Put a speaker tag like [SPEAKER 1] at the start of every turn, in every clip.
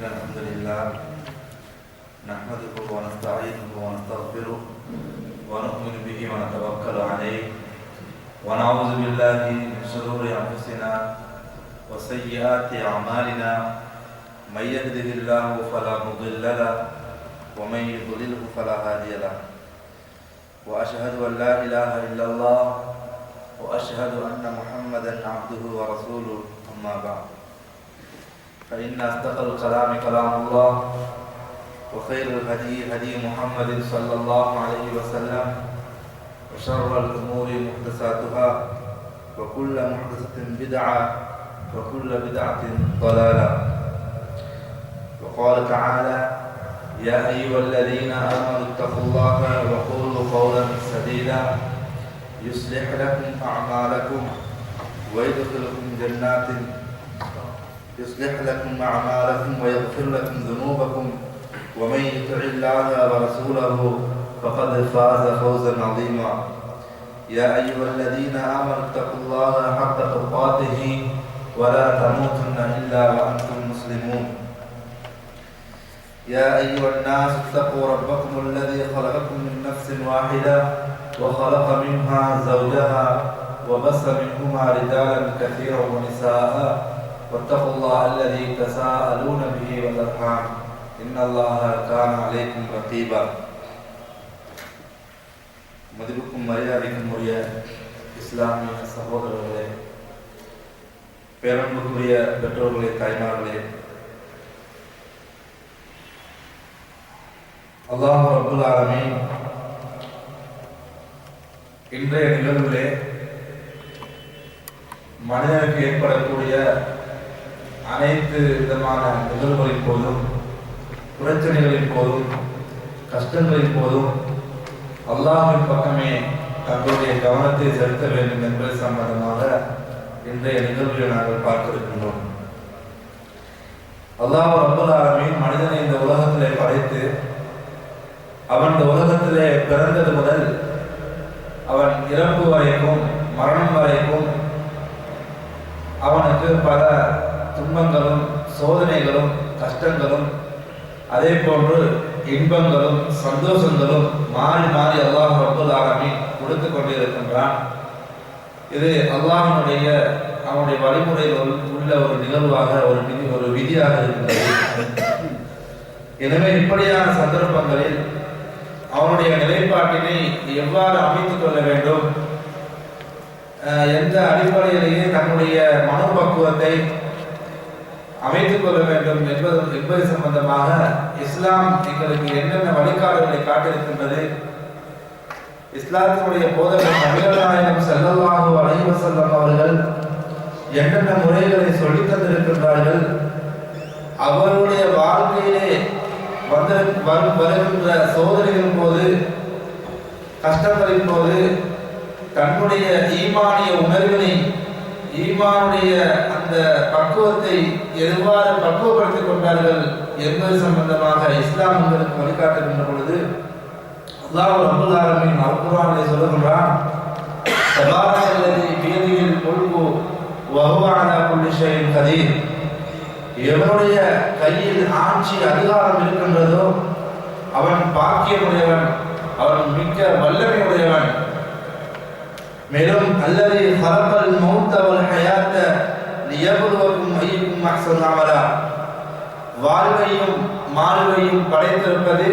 [SPEAKER 1] الحمد لله نحمده ونستعينه ونستغفره ونؤمن به ونتوكل عليه ونعوذ بالله من شرور أنفسنا وسيئات أعمالنا من يهده الله فلا مضل له ومن يضلله فلا هادي له وأشهد أن لا إله إلا الله وأشهد أن محمدا عبده ورسوله أما بعد فإن أصدق الكلام كلام الله وخير الهدي هدي محمد صلى الله عليه وسلم وشر الأمور محدثاتها وكل محدثة بدعة وكل بدعة ضلالة. وقال تعالى يا أيها الذين آمنوا اتقوا الله وقولوا قولا سديدا يصلح لكم أعمالكم ويدخلكم جنات يصلح لكم أعمالكم ويغفر لكم ذنوبكم ومن يطع الله ورسوله فقد فاز فوزا عظيما. يا أيها الذين آمنوا اتقوا الله حق تقاته ولا تموتن إلا وأنتم مسلمون. يا أيها الناس اتقوا ربكم الذي خلقكم من نفس واحدة وخلق منها زوجها وبث منهما رجالا كثيرا ونساء واتقوا الله الذي تساءلون به والأرحام إن الله كان عليكم رقيبا மதிப்புக்கும் மரியாதைக்கும் உரிய இஸ்லாமிய சகோதரர்களே பேரன்புக்குரிய பெற்றோர்களே தாய்மார்களே அல்லாஹ் ரபுல் ஆலமீன் இன்றைய நிகழ்விலே மனிதனுக்கு ஏற்படக்கூடிய அனைத்து விதமான நிகழ்வுகளின் போதும் பிரச்சனைகளின் போதும் கஷ்டங்களின் போதும் அல்லாஹின் பக்கமே தங்களுடைய கவனத்தை செலுத்த வேண்டும் என்பது சம்பந்தமாக இன்றைய நிகழ்வுகளை நாங்கள் பார்த்திருக்கின்றோம். அல்லாஹ் ரபுல் மனிதனை இந்த உலகத்திலே படைத்து அவன் இந்த உலகத்திலே பிறந்தது முதல் அவன் இறப்பு வரைக்கும் மரணம் வரைக்கும் அவனுக்கு பல துன்பங்களும் சோதனைகளும் கஷ்டங்களும் அதே போன்று இன்பங்களும் சந்தோஷங்களும் மாறி மாறி அல்லாஹ் ரபுல் கொடுத்து கொண்டிருக்கின்றான். இது அல்லாஹனுடைய அவனுடைய வழிமுறையில் உள்ள ஒரு நிகழ்வாக ஒரு விதி ஒரு விதியாக இருக்கின்றது. எனவே இப்படியான சந்தர்ப்பங்களில் அவனுடைய நிலைப்பாட்டினை எவ்வாறு அமைத்துக் கொள்ள வேண்டும்? எந்த அடிப்படையிலேயே தன்னுடைய மனோபக்குவத்தை அமைத்துக் கொள்ள வேண்டும் என்பது என்பது சம்பந்தமாக இஸ்லாம் எங்களுக்கு என்னென்ன வழிகாட்டுகளை காட்டியிருக்கின்றது? இஸ்லாத்தினுடைய போதகர் தமிழநாயகம் செல்லல்லாஹு அலைஹி செல்லம் அவர்கள் என்னென்ன முறைகளை சொல்லி தந்திருக்கின்றார்கள்? அவருடைய வாழ்க்கையிலே வந்து வரும் வருகின்ற சோதனைகளின் போது கஷ்டங்களின் போது தன்னுடைய ஈமானிய உணர்வினை ஈமானுடைய அந்த பக்குவத்தை எவ்வாறு பக்குவப்படுத்திக் கொண்டார்கள் என்பது சம்பந்தமாக இஸ்லாம் உங்களுக்கு வழிகாட்டுகின்ற பொழுது அல்லாஹ் அப்துல் ஆலமின் அல்குர்ஆனிலே சொல்லுகின்றான் தபாரக்கல்லதி பியதில் வகுவான வஹுவ கதீர். எவனுடைய கையில் ஆட்சி அதிகாரம் இருக்கின்றதோ அவன் பாக்கியமுடையவன் அவன் மிக்க வல்லமை உடையவன் மேலும் அல்லது ஹலபல் மௌத்த வல் ஹயாத்த லியபுலுவக்கும் ஐயக்கும் அஹ்சன் அமலா. வாழ்வையும் மாழ்வையும் படைத்திருப்பது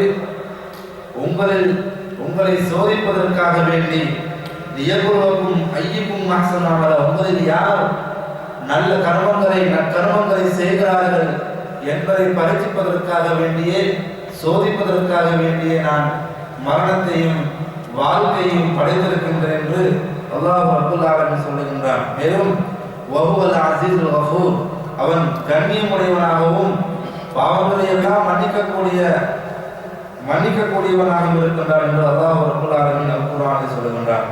[SPEAKER 1] உங்களில் உங்களை சோதிப்பதற்காக வேண்டி லியபுலுவக்கும் ஐயக்கும் அஹ்சன் அமலா. உங்களில் யார் நல்ல கர்மங்களை நற்கர்மங்களை செய்கிறார்கள் என்பதை பரிசிப்பதற்காக வேண்டியே சோதிப்பதற்காக வேண்டியே நான் மரணத்தையும் வாழ்க்கையும் படைத்திருக்கின்றேன் என்று அல்லாஹ் அப்துல் என்று சொல்லுகின்றான்? மேலும் வஹுவல் அசீஸ் கஃபூர். அவன் கண்ணியமுடையவனாகவும் பாவங்களை எல்லாம் மன்னிக்கக்கூடிய மன்னிக்கக்கூடியவனாகவும் இருக்கின்றான் என்று அல்லாஹ் அப்துல் ஆலமின் குரானை சொல்லுகின்றான்.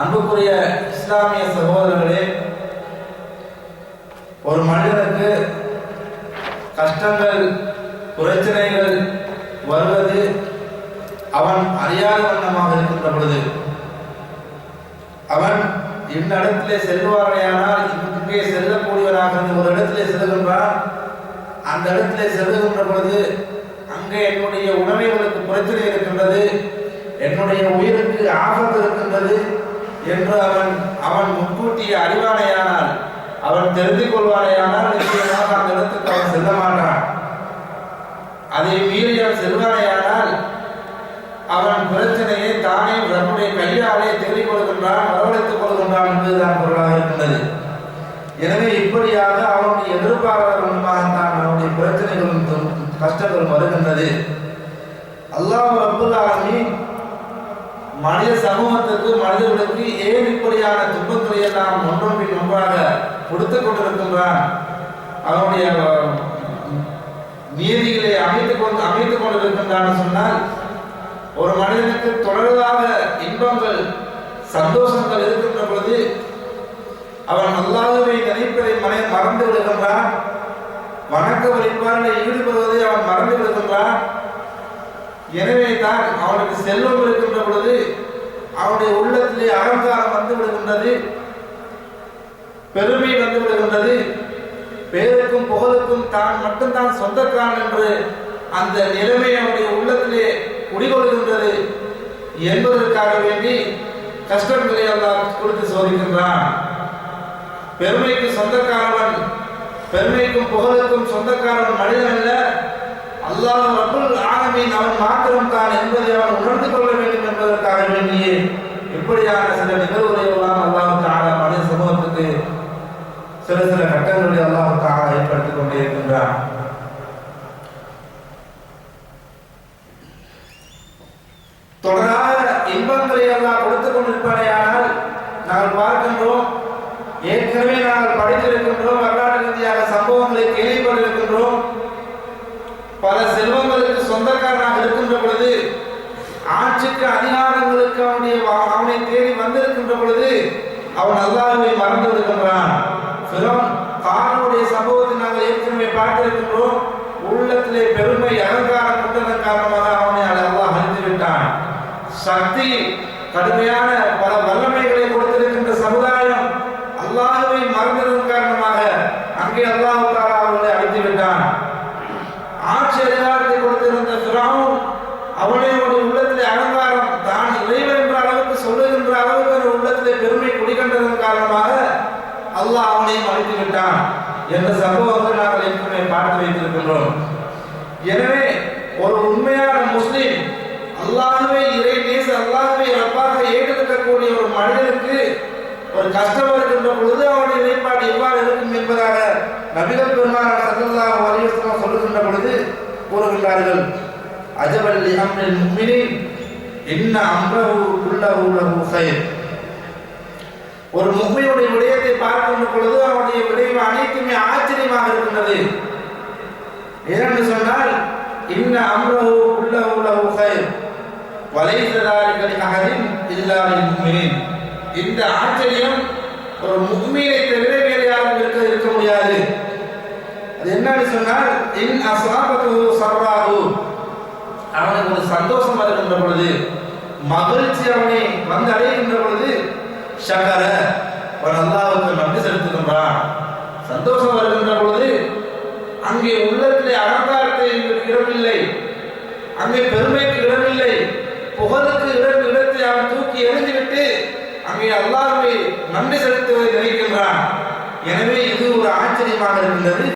[SPEAKER 1] அன்புக்குரிய இஸ்லாமிய சகோதரர்களே ஒரு மனிதனுக்கு கஷ்டங்கள் பிரச்சனைகள் வருவது அவன் அறியாத வண்ணமாக இருக்கின்ற பொழுது அவன் இந்த இடத்திலே செல்வாரையானால் இங்கே செல்லக்கூடியவனாக இருந்த ஒரு இடத்திலே செல்கின்றான் அந்த இடத்திலே செல்லுகின்ற பொழுது அங்கே என்னுடைய உடமைகளுக்கு பிரச்சனை இருக்கின்றது. என்னுடைய உயிருக்கு ஆபத்து இருக்கின்றது என்று அவன் அவன் முன்கூட்டிய அறிவானையானால் அவன் தெரிந்து கொள்வானையானால் நிச்சயமாக அந்த இடத்துக்கு அவன் செல்ல மாட்டான். அதை மீறி அவன் செல்வானையானால் அவன் பிரச்சனையை தானே தன்னுடைய கையாலே தேடிக் கொள்கின்றான் வரவழைத்துக் கொள்கின்றான் என்பதுதான் பொருளாக இருக்கின்றது. எனவே இப்படியாக அவனுடைய தான் அவனுடைய பிரச்சனைகளும் துன்- கஷ்டங்களும் வருகின்றது. அல்லாஹ் அப்துல் ஆலமி மனித சமூகத்துக்கு மனிதர்களுக்கு ஏன் இப்படியான துன்பங்களை எல்லாம் ஒன்றொன் பின் ஒன்றாக கொடுத்து கொண்டிருக்கின்றான்? அவனுடைய நீதிகளை அமைத்துக் கொண்டு அமைத்துக் கொண்டிருக்கின்றான் சொன்னால் ஒரு மனிதனுக்கு தொடர்பாக இன்பங்கள் சந்தோஷங்கள் இருக்கின்ற பொழுது அவன் அல்லாஹ்வை நினைப்பதை மனை மறந்து விடுகின்றான். வணக்க வழிபாடில் ஈடுபடுவதை அவன் மறந்து விடுகின்றான். எனவே தான் அவனுக்கு செல்வம் இருக்கின்ற பொழுது அவனுடைய உள்ளத்திலே அகங்காரம் வந்து விடுகின்றது. பெருமை வந்து விடுகின்றது. பேருக்கும் புகழுக்கும் தான் மட்டும்தான் சொந்தக்காரன் என்று அந்த நிலைமை அவனுடைய உள்ளத்திலே குடிகொள்கின்றது என்பதற்காக வேண்டி கஷ்டங்களை எல்லாம் கொடுத்து சோதிக்கின்றான். பெருமைக்கு சொந்தக்காரவன் பெருமைக்கும் புகழுக்கும் சொந்தக்காரவன் மனிதன் அல்ல. அல்லாஹ் ரப்புல் ஆலமின் அவன் மாத்திரம் தான் என்பதை அவன் உணர்ந்து கொள்ள வேண்டும் என்பதற்காக வேண்டியே இப்படியான சில நிகழ்வுகளை எல்லாம் அல்லாஹ் தாலா மனித சமூகத்துக்கு சில சில கட்டங்களை அல்லாஹ் தாலா ஏற்படுத்திக் கொண்டே இருக்கின்றான் தொடராக இன்பங்களை எல்லாம் கொடுத்து நாங்கள் பார்க்கின்றோம் ஏற்கனவே நாங்கள் படித்திருக்கின்றோம் வரலாற்று ரீதியாக சம்பவங்களை கேள்விப்பட்டிருக்கின்றோம். பல செல்வங்களுக்கு சொந்தக்காரனாக இருக்கின்ற பொழுது ஆட்சிக்கு அதிகாரங்களுக்கு அவனுடைய அவனை தேடி வந்திருக்கின்ற பொழுது அவன் அல்லாஹ்வை மறந்து விடுகின்றான். ஃபிரௌன் காரனுடைய சம்பவத்தை நாங்கள் ஏற்கனவே பார்த்திருக்கின்றோம். உள்ளத்திலே பெருமை அகங்காரம் கொண்டதன் காரணமாக அவனை அல்லாஹ் அழித்து விட்டான் சக்தி கடுமையான பல வல்லமைகளை கொடுத்திருக்கின்ற சமுதாயம் அல்லாஹ்வை மறந்ததன் காரணமாக அங்கே அல்லாஹ் தாலா அவர்களை அழித்து விட்டான் ஆட்சி அதிகாரத்தை கொடுத்திருந்த ஃபிரௌன் ஒரு உள்ளத்திலே அகங்காரம் தான் இறைவன் என்ற அளவுக்கு சொல்லுகின்ற அளவுக்கு ஒரு உள்ளத்திலே பெருமை குடிகண்டதன் காரணமாக அல்லாஹ் அவனையும் அழித்து விட்டான் என்ற சம்பவத்தை நாங்கள் ஏற்கனவே பார்த்து வைத்திருக்கின்றோம். எனவே ஒரு உண்மையான முஸ்லீம் அல்லாஹுவை இறை நேச அல்லாஹுவை ரப்பாக ஏற்றெடுக்கக்கூடிய ஒரு மனிதனுக்கு ஒரு கஷ்டம் இருக்கின்ற பொழுது அவனுடைய நிலைப்பாடு எவ்வாறு இருக்கும் என்பதாக நபிகள் பெருமானார் ஸல்லல்லாஹு அலைஹி வஸல்லம் சொல்லுகின்ற பொழுது கூறுகின்றார்கள். அஜபல் லி அம்ரில் முஃமினின் இன்ன அம்ரஹு குல்லஹு லஹு கைர் ஒரு முஃமினுடைய விடயத்தை பார்க்கின்ற பொழுது அவனுடைய விடயம் அனைத்துமே ஆச்சரியமாக இருக்கின்றது ஏனென்று சொன்னால் இன்ன அம்ரஹு குல்லஹு லஹு கைர் வலைஸ ذلك لأحد إلا للمؤمنين இந்த ஆச்சரியம் ஒரு முக்மீனை தவிர வேறு யாரும் இருக்க இருக்க முடியாது அது என்னன்னு சொன்னால் இன் அசாபத்து சர்வாகு அவனுக்கு ஒரு சந்தோஷம் வருகின்ற பொழுது மகிழ்ச்சி அவனை வந்து அடைகின்ற பொழுது சங்கர அவன் அல்லாவுக்கு நன்றி செலுத்துகின்றான். சந்தோஷம் வருகின்ற பொழுது அங்கே உள்ளத்திலே அகங்காரத்தை இடமில்லை. அங்கே பெருமைக்கு இடமில்லை. புகழுக்கு இடம் இடத்தை அவன் தூக்கி எறிந்துவிட்டு அங்கே அல்லாவை நன்றி செலுத்துவதை நினைக்கின்றான். எனவே இது ஒரு ஆச்சரியமாக இருக்கின்றது.